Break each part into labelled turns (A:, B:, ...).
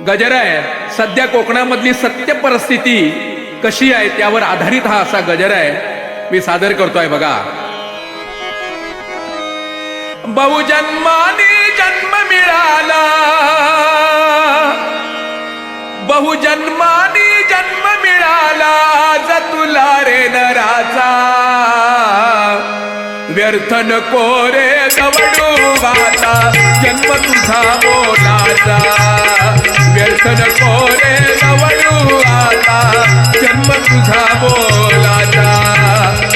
A: गजर आहे. सध्या कोकणामधली सत्य परिस्थिती कशी आहे त्यावर आधारित हा असा गजर आहे. मी सादर करतोय बघा. बहुजन्माने जन्म मिळाला. बहुजन्माने जन्म मिळाला. आज तुला रे नराचा. व्यर्थ नको रे गवडू वाचा. जन्म तुझा बोलाचा व्यर्थ नको रे आता. जन्म तुझा बोलाचा.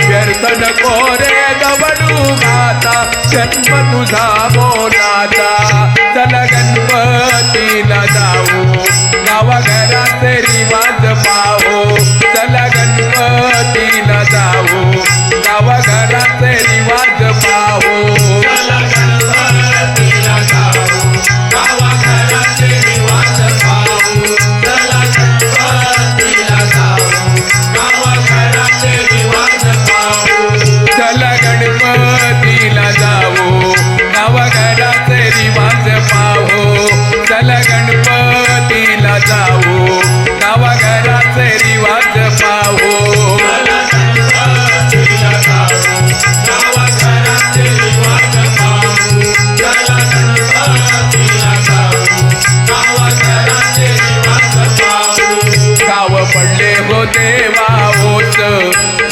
A: व्यर्थ नको रे आता. गाता जन्म तुझा बोलाचा. चल गणपतीला जाऊ. गावाघराचे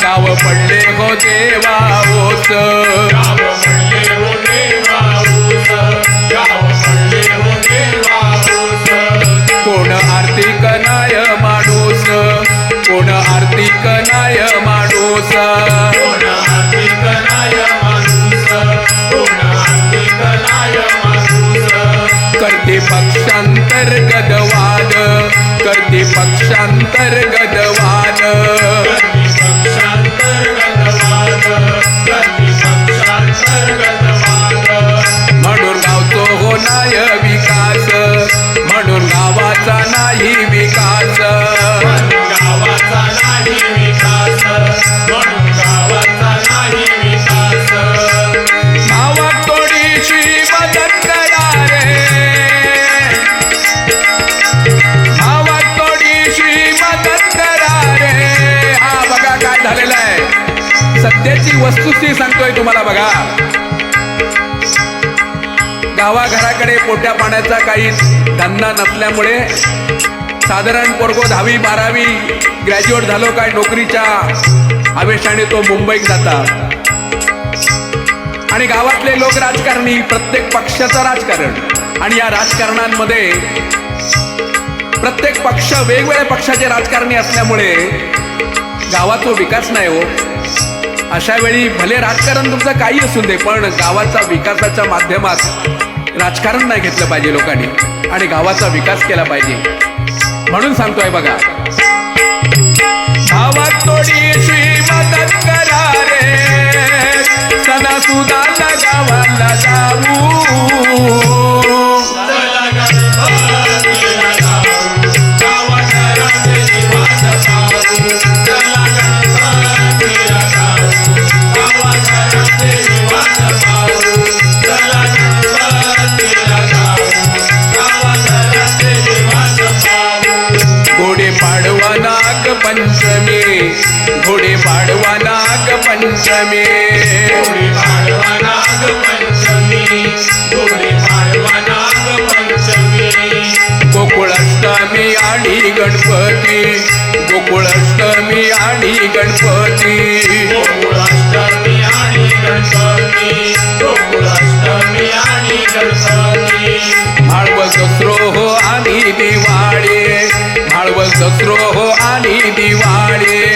A: गाव पडले हो देवा
B: म्हणले हो हो.
A: कोण आर्थिक नाय माणूस. कोण आर्थिक नाय माणूस. करते पक्षांतर्गत वाद. करते पक्षांतर्गत वाद.
B: गर्दी पक्षांतर्गत वाद,
A: आहे वस्तुस्थिती सांगतोय तुम्हाला बघा. गावाघराकडे पोट्या पाण्याचा काही धंदा नसल्यामुळे साधारण पोरगो दहावी बारावी ग्रॅज्युएट झालो काय नोकरीच्या आवेशाने तो मुंबईत जातात. आणि गावातले लोक राजकारणी प्रत्येक पक्षाचं राजकारण. आणि या राजकारणांमध्ये प्रत्येक पक्ष वेगवेगळ्या पक्षाचे राजकारणी असल्यामुळे गावाचा विकास नाही हो. अशा वेळी भले राजकारण तुमचं काही असू दे पण गावाचा विकासाच्या माध्यमात राजकारण नाही घेतलं पाहिजे लोकांनी आणि गावाचा विकास केला पाहिजे. म्हणून सांगतोय बघा. भावात थोडीशी मदत करा रे. सदा गावाला जाऊ. घोडे पाडवा नाग पंचमी घोडे पाडवा नाग पंचमी. आणि गणपती. गोकुळाष्टमी आणि गणपती.
B: गोकुळाष्टमी आणि गणपती. गोकुळाष्टमी आणि गणपती.
A: माळव दसरो हो आणि दिवाळी. माळव दसरो हो आणि दिवाळी.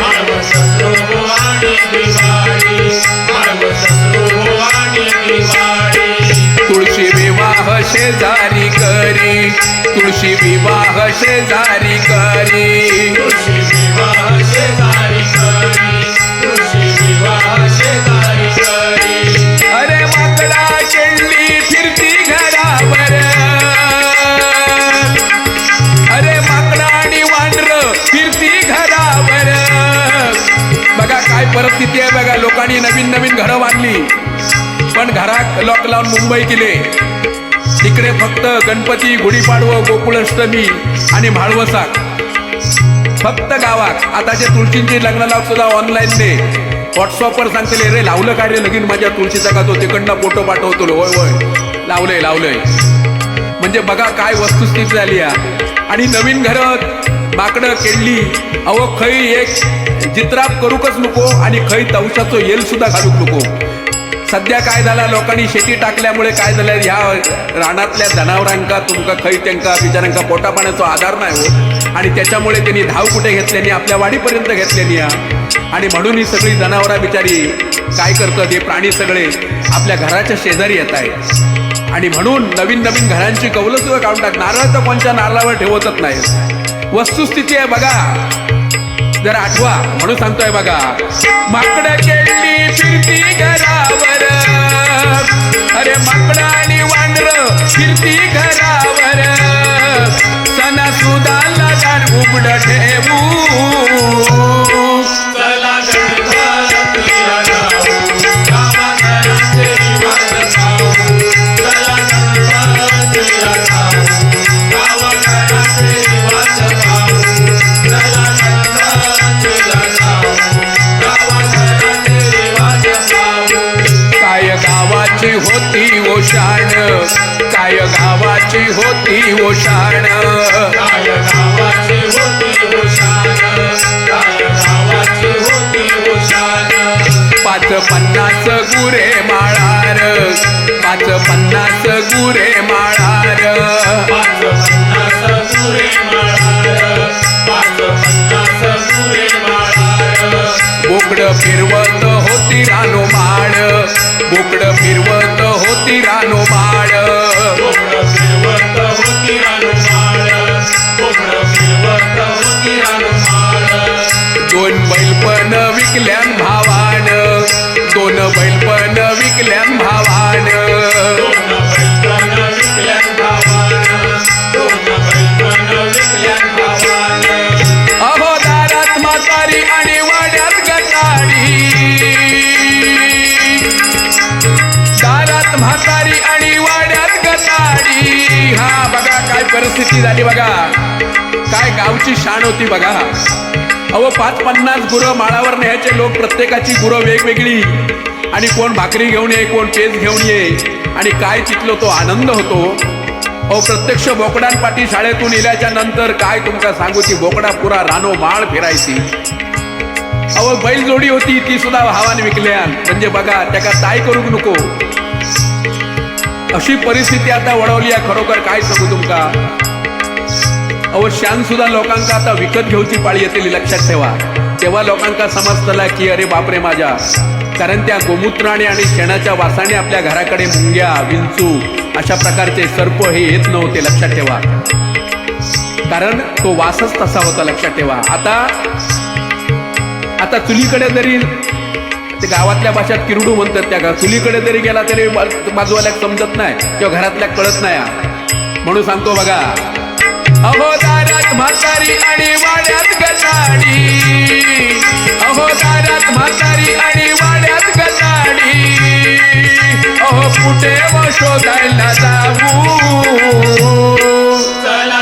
B: माळव शस्त्रो आणि दिवाळी. माळव शस्त्रो आणि दिवाळी.
A: तुळशी विवाह शेजारी करी तुळशी विवाह शेजारी करी.
B: तुळशी विवाह शेजारी करी तुळशी विवाह शेजारी करी.
A: अरे माकडा केळली फिरती घरावर. अरे माकडा आणि वांढर फिरती घरावर. बघा काय परिस्थिती आहे बघा. लोकांनी नवीन नवीन घरं बांधली. पण घरात लॉक लावून मुंबई केले. तिकडे फक्त गणपती गुढीपाडवं गोकुळाष्टमी आणि म्हाळवसाक फक्त गावात. आताच्या तुळशींची लग्न लाव सुद्धा ऑनलाईन ने व्हॉट्सअपवर सांगतले रे लावलं काय रे लगीन माझ्या तुळशीचा का तो तिकडनं फोटो पाठवतो होय होय. लावलंय लावलंय. म्हणजे बघा काय वस्तुस्थिती झाली आणि नवीन घरात माकडं केळली अहो खै एक जित्राप करूकच नको आणि खै तवशाचं येल सुद्धा घालूक नको. सध्या काय झालं? लोकांनी शेती टाकल्यामुळे काय झालं ह्या रानातल्या जनावरांका तुमका खै त्यांका बिचारांका पोटा पाण्याचा आधार नाही हो. आणि त्याच्यामुळे त्यांनी धाव कुठे घेतल्यानी आपल्या वाडीपर्यंत घेतल्यानी हा. आणि म्हणून ही सगळी जनावरा बिचारी काय करतात? हे प्राणी सगळे आपल्या घराच्या शेजारी येत आहेत. आणि म्हणून नवीन नवीन घरांची कौलं सुद्धा काढून टाक नारळ तर कोणत्या नारळावर ठेवतच नाही वस्तुस्थिती आहे बघा. जरा आठवा म्हणून सांगतोय बघा. माकड केळली फिरती घरावर. अरे माकडा आणि वांडर फिरती घरावर. सणा सुदा उघड ठेवू. गावाची होती ओशाण काय गावाची होती ओशाण
B: काय गावाची होती हुशार काय गावाची होती हुशार
A: पाच पन्नास गुरे माळार. पाच पन्नास गुरे माळार.
B: पाच पन्नास पुरे माळार. पाच पन्नास माळार
A: बोकड फिरवत होती रानो माळ बोकड फिरवत होती रानो माळ
B: फिरवत होती फिरवत होती
A: दोन बैलपण विकल्यान भावान. दोन बैलपण विकल्यान म्हातारी आणि वाड्यात गताडी हा बघा काय परिस्थिती झाली बघा. काय गावची शान होती बघा. अहो पाच पन्नास गुरं माळावर न्यायचे लोक प्रत्येकाची गुरं वेगवेगळी. आणि कोण भाकरी घेऊन ये कोण पेज घेऊन ये. आणि काय चितलो तो आनंद होतो. अहो प्रत्यक्ष बोकडांपाठी शाळेतून येल्याच्या नंतर काय तुमका सांगू ती बोकडा पुरा रानो माळ फिरायची. अहो बैल जोडी होती ती सुद्धा भावाने विकल्यान म्हणजे बघा त्याका काय करूक नको. अशी परिस्थिती आता वळवली आहे खरोखर काय सांगू तुमका? अहो शान सुद्धा लोकांका आता विकत घेऊची पाळी येते लक्षात ठेवा. तेव्हा लोकांका समजतला की अरे बापरे माझ्या. कारण त्या गोमूत्राने आणि शेणाच्या वासाने आपल्या घराकडे मुंग्या विंचू अशा प्रकारचे सर्प हे येत नव्हते लक्षात ठेवा. कारण तो वासच तसा होता लक्षात ठेवा. आता आता चुलीकडे जरी ते गावातल्या भाषेत किरडू म्हणतात त्या गा- चुलीकडे जरी गेला तरी बा- बाजूवाल्याक समजत नाही किंवा घरातल्या कळत नाही. म्हणून सांगतो बघा. अहो दारात म्हातारी आणि वाड्यात गजाडी अहो दारात म्हातारी आणि वाड्यात गजाडी अहो कुठे व शोधायला जाऊ.
B: चला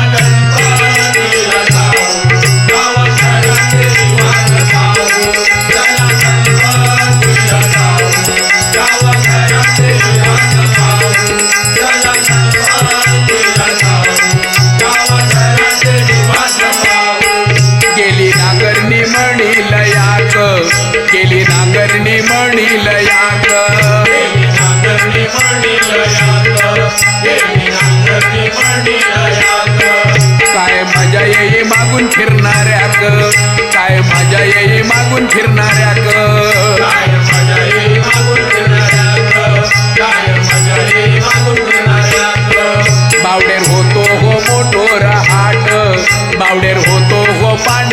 B: म्हणील याक
A: काय माझ्या येई मागून फिरणाऱ्याक? काय मजा येई मागून फिरणाऱ्याक?
B: काय मजा येई मागून फिरणाऱ्याक काय
A: बावडेर होतो हो मोठो रहाट बावडेर होतो हो पाण्याचो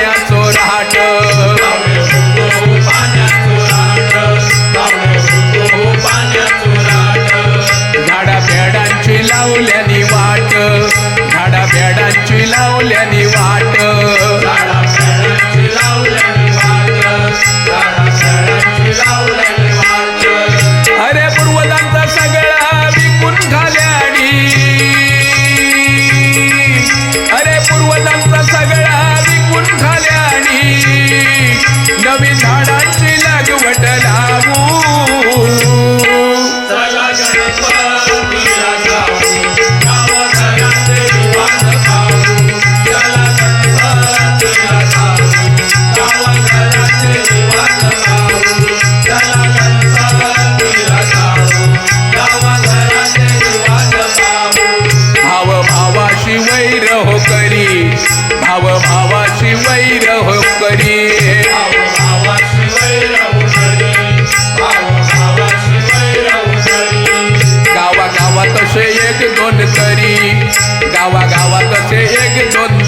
A: गावागावात असे एक दोन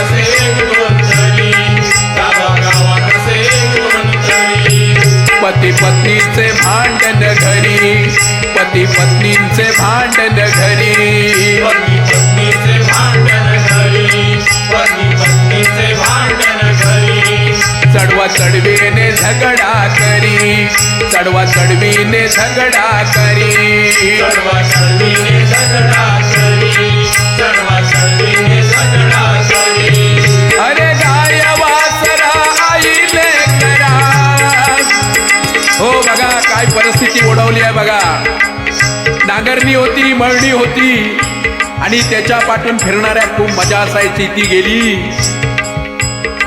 A: असे एक दोन तरी. पती पत्नीचे भांडण घरी पती पत्नींचे भांडण घरी. चढवा चढवीने झगडा करी.
B: सर्वीने झगडा करी. सर्व सर्वीने झगडा करी.
A: अरे गाय वासरा आईले करा. हो बघा काय परिस्थिती ओढवली आहे बघा. नांगरणी होती मळणी होती आणि त्याच्या पाठून फिरणाऱ्या खूप मजा असायची ती गेली.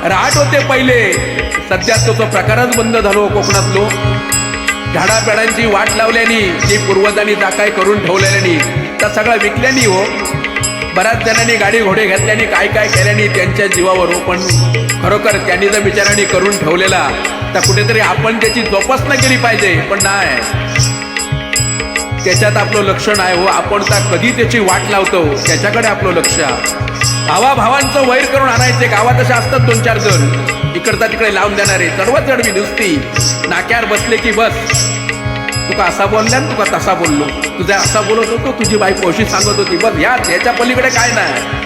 A: राहत होते पहिले. सध्या तो तो प्रकारच बंद झालो कोकणातलो. झाडापेडांची वाट लावल्यानी जी पूर्वजांनी काय करून ठेवलेल्यानी त्या सगळं विकल्यानी हो. बऱ्याच जणांनी गाडी घोडे घेतल्याने काय काय केल्याने त्यांच्या जीवावर हो. पण खरोखर त्यांनी जर विचाराने करून ठेवलेला तर कुठेतरी आपण त्याची जोपासना केली पाहिजे पण नाही. त्याच्यात आपलं लक्ष नाही हो. आपण तर कधी त्याची वाट लावतो त्याच्याकडे आपलं लक्ष. भावाभावांचं वैर करून आणायचे गावात असे असतात दोन चार जण. इकडचा तिकडे लावून देणारे चढवा चढवी नुसती नाक्यावर बसले की बस. तुका असा बोलल्या तुका तसा बोललो. तुझा असा बोलत होतो तुझी बाई अशी सांगत होती. बस या त्याच्या पलीकडे काय नाही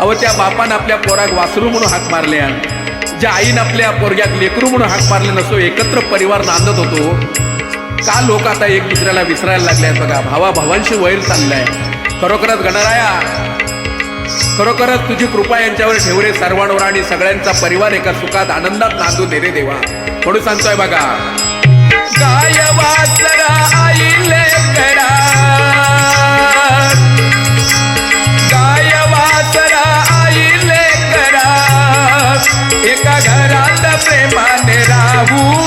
A: अव त्या बापान आपल्या पोराक वासरू म्हणून हाक मारल्या ज्या आईनं आपल्या पोरग्याक लेकरू म्हणून हाक मारले नसतो एकत्र परिवार नांदत होतो. का लोक आता एक दुसऱ्याला विसरायला लागले आहेत बघा? भावा भावांशी वैर चाललाय. खरोखरच गणराया खरोखरच तुझी कृपा यांच्यावर ठेवरे सर्वांवर आणि सगळ्यांचा परिवार एका सुखात आनंदात नांदू दे रे देवा. म्हणून सांगतोय बघा. गाय एका घरात प्रेमाने राहू.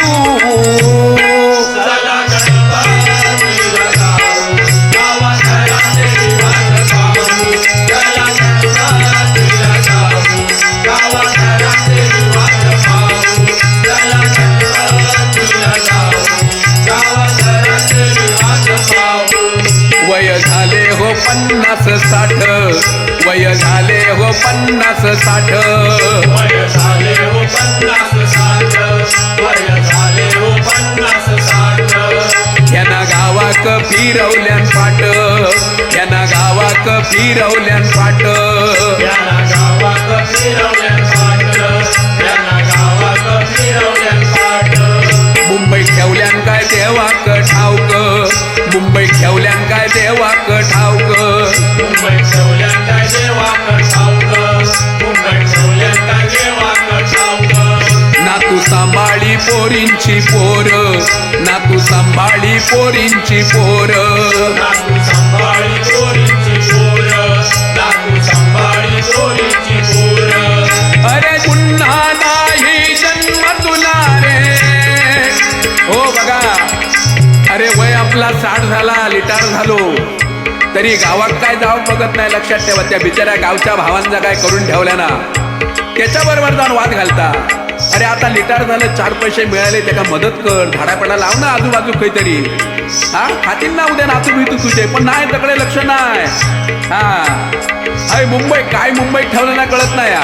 A: पन्नास साठ. वय झाले हो पन्नास साठ
B: वय झाले हो पन्नास साठ
A: यांना गावाक फिरवल्यान पाट. यांना गावाक फिरवल्यान पाट.
B: याला फिरवल्यान पाट फिरवल्यान पाट
A: मुंबई ठेवल्यान काय देवाक ठाऊक? मुंबई ठेवल्यान काय देवाक ठाऊक?
B: मुंबई
A: पोरींची पोर. नातू सांभाळी पोरींची पोर.
B: नातू सांभाळी चोरीची पोर. नातू सांभाळी चोरीची पोर.
A: अरे गुन्हा नाही जन्म तुला रे. हो बघा. अरे वय आपला साठ झाला लिटार झालो. तरी गावात काय जाऊन बघत नाही लक्षात ठेवा त्या बिचाऱ्या गावच्या भावांचा काय करून ठेवल्या ना. त्याच्याबरोबर जाऊन वाद घालता. अरे आता लिटार झालं चार पैसे मिळाले त्याला मदत कर. झाडापडा लाव ना आजूबाजू काहीतरी. हा? खातील ना उद्या नातू बितू तुझे पण नाही तकडे लक्ष नाही. हा. अरे मुंबई काय मुंबईत ठेवलं ना कळत नाही या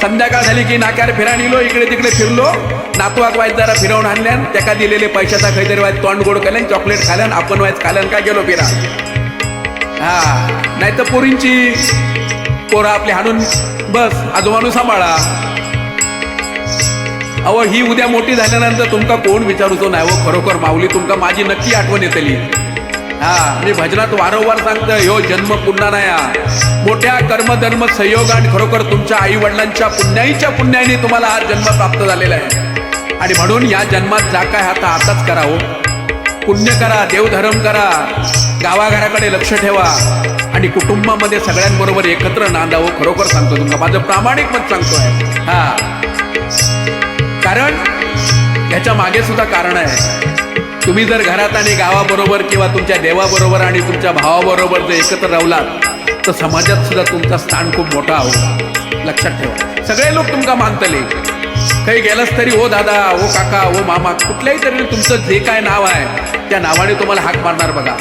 A: संध्याकाळ झाली की नाक्यावर फिरा निलो इकडे तिकडे फिरलो. नातू वाईज जरा फिरवून आणल्यान त्याका दिलेले पैशाचा काहीतरी वाईज तोंड गोड केल्यान चॉकलेट खाल्यान आपण वाईज खाल्यान काय गेलो फिरा हा. नाही तर पोरींची पोरं आपली हाणून बस आजोबानू सांभाळा. अहो ही उद्या मोठी झाल्यानंतर तुमका कोण विचारूचो नाही हो खरोखर माऊली तुमका माझी नक्की आठवण येतली हा मी भजनात वारंवार सांगतो ह्यो जन्म पुन्हा नाही हा. मोठ्या कर्मधर्म संयोग आणि खरोखर तुमच्या आई वडिलांच्या पुण्याईच्या पुण्याने तुम्हाला हा जन्म प्राप्त झालेला आहे. आणि म्हणून या जन्मात जा काय आता आताच करा हो. पुण्य करा देवधर्म करा गावाघराकडे लक्ष ठेवा. आणि कुटुंबामध्ये सगळ्यांबरोबर एकत्र नांदावं खरोखर सांगतो तुमका माझं प्रामाणिक मत सांगतोय. हा. कारण ह्याच्या मागे सुद्धा कारण आहे. तुम्ही जर घरात आणि गावाबरोबर किंवा तुमच्या देवाबरोबर आणि तुमच्या भावाबरोबर जर एकत्र रावलात तर समाजात सुद्धा तुमचा स्थान खूप मोठा हो. लक्षात ठेवा. सगळे लोक तुमका मानतले. काही गेलंच तरी हो दादा ओ काका हो मामा कुठल्याही तरी तुमचं जे काय नाव आहे त्या नावाने तुम्हाला हाक मारणार बघा.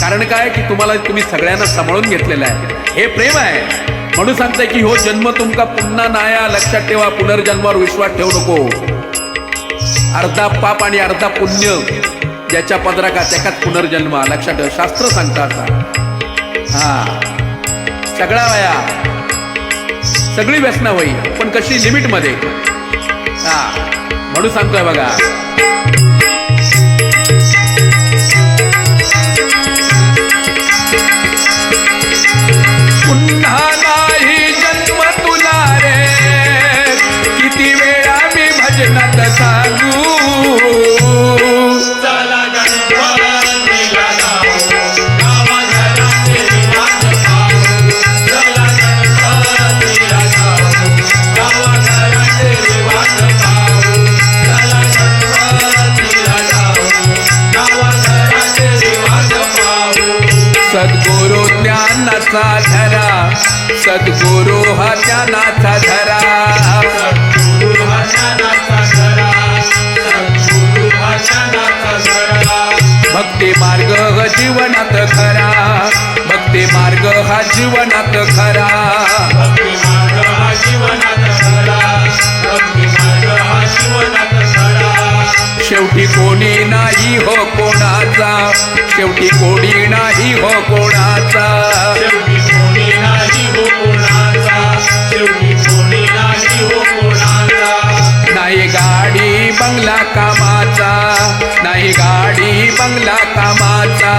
A: कारण काय? की तुम्हाला तुम्ही सगळ्यांना सांभाळून घेतलेलं आहे. हे प्रेम आहे. म्हणून सांगताय की हो जन्म तुमका पुन्हा नाया. लक्षात ठेवा पुनर्जन्मावर विश्वास ठेवू नको. अर्धा पाप आणि अर्धा पुण्य ज्याच्या पदराका त्याच्यात पुनर्जन्म. लक्षात ठेवा शास्त्र सांगतात हा. सगळा वया. सगळी व्यसना होई पण कशी? लिमिटमध्ये हा. म्हणून सांगतोय बघा. ज्ञानाचा धरा सद्गुरु हा ज्ञानाचा धरा भक्ती मार्ग ह जीवनात खरा भक्ती मार्ग हा जीवनात खरा। शेवटी कोणी नाही हो कोणाचा. शेवटी कोणी नाही हो कोणाचा.
B: शेवटी कोणी नाही हो कोणाचा. शेवटी कोणी नाही हो कोणाचा.
A: नाही गाडी बंगला कामाचा. नाही गाडी बंगला कामाचा.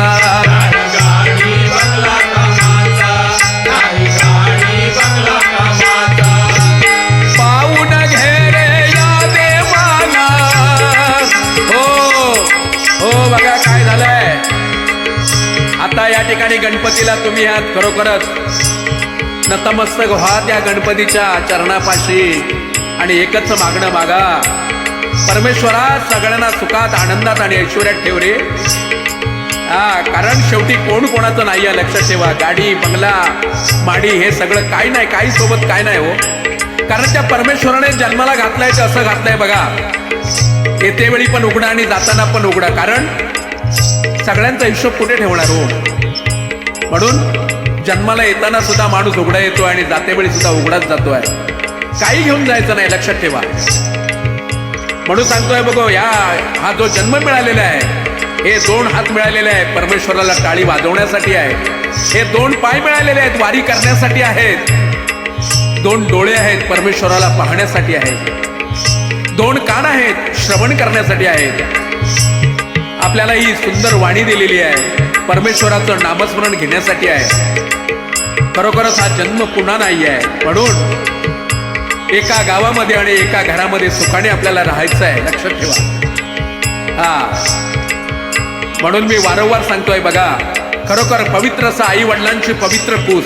A: ठिकाणी गणपतीला तुम्ही आहात खरोखरच नतमस्तक व्हा त्या गणपतीच्या चरणापाशी. आणि एकच मागणं मागा. परमेश्वरा सगळ्यांना सुखात आनंदात आणि ऐश्वर्यात ठेव रे. हा कारण शेवटी कोण कोणाचं नाही आहे लक्षात ठेवा. गाडी बंगला माडी हे सगळं काय नाही काही सोबत काय नाही हो. कारण त्या परमेश्वराने जन्माला घातलाय ते असं घातलंय बघा. येते वेळी पण उघडा आणि जाताना पण उघडा. कारण सगळ्यांचा हिशोब कुठे ठेवणार हो. म्हणून जन्माला येताना सुद्धा माणूस उघडा येतो आणि जातेवेळी सुद्धा उघडाच जातो आहे काही घेऊन जायचं नाही लक्षात ठेवा. म्हणून सांगतोय बघो या हा जो जन्म मिळालेला आहे हे दोन हात मिळालेले आहेत परमेश्वराला टाळी वाजवण्यासाठी आहे. हे दोन पाय मिळालेले आहेत वारी करण्यासाठी आहेत. दोन डोळे आहेत परमेश्वराला पाहण्यासाठी आहेत. दोन कान आहेत श्रवण करण्यासाठी आहेत. आपल्याला ही सुंदर वाणी दिलेली आहे. परमेश्वराचं नामस्मरण घेण्यासाठी आहे. खरोखरच हा जन्म पुन्हा नाही आहे. म्हणून एका गावामध्ये आणि एका घरामध्ये सुखाने आपल्याला राहायचं आहे. लक्षात ठेवा. हा. म्हणून मी वारंवार सांगतोय बघा खरोखर पवित्र असा आई वडिलांची पवित्र कुस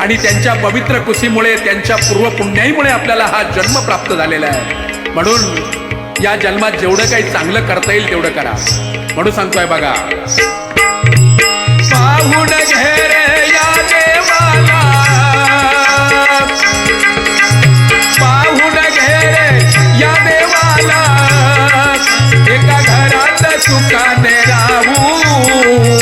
A: आणि त्यांच्या पवित्र कुशीमुळे त्यांच्या पूर्व पुण्याईमुळे आपल्याला हा जन्म प्राप्त झालेला आहे. म्हणून या जन्मात जेवढं काही चांगलं करता येईल तेवढं करा. म्हणून सांगतोय बघा पाहून घेरे या देवाला. पाहून घेरे या देवाला. एका घरात सुखाने राहू.